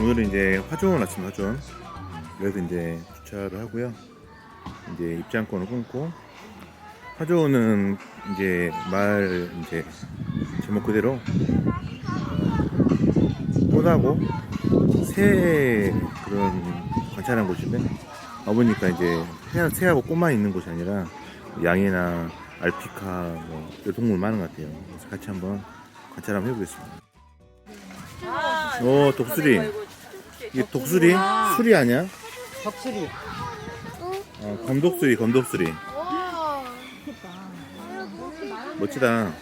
오늘은 이제 화존 왔습니다, 화존. 그래서 이제 주차를 하고요. 이제 입장권을 끊고, 화존은 이제 말, 이제 제목 그대로, 꽃하고 새 그런 관찰한 곳인데, 와보니까 이제 새, 새하고 꽃만 있는 곳이 아니라, 양이나 알피카, 뭐, 동물 많은 것 같아요. 그래서 같이 한번 관찰 한번 해보겠습니다. 오, 독수리. 이게 독수리? 수리 아니야? 덕수리. 어, 검독수리, 검독수리. 멋지다.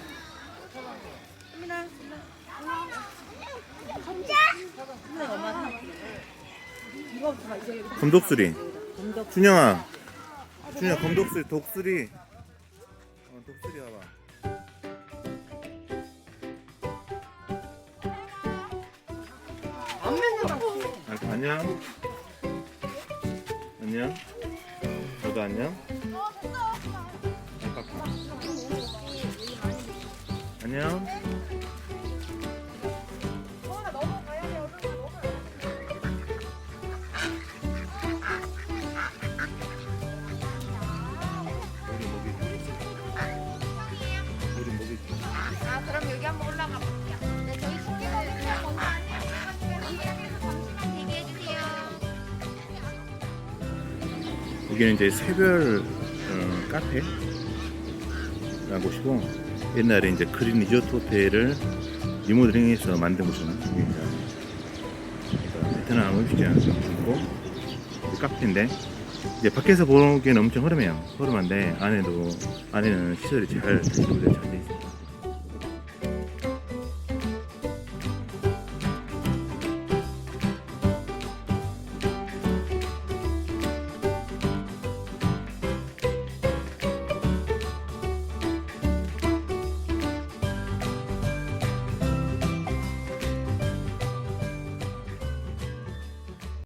검독수리. 준영아. 준영아, 검독수리, 독수리. 어, 독수리 와봐. 안 맨날 아, 안녕. 안녕. 너도 안녕. 안녕. 여기는 이제 새별 어, 카페라는 곳이고 옛날에 이제 그린 리조트 호텔을 리모델링해서 만든 곳입니다. 여기가 그러니까 베트남 음식점 있고 카페인데 이제 밖에서 보기에는 엄청 흐름해요. 흐름한데 안에도 안에는 시설이 잘 준비되어 잘돼 있어요.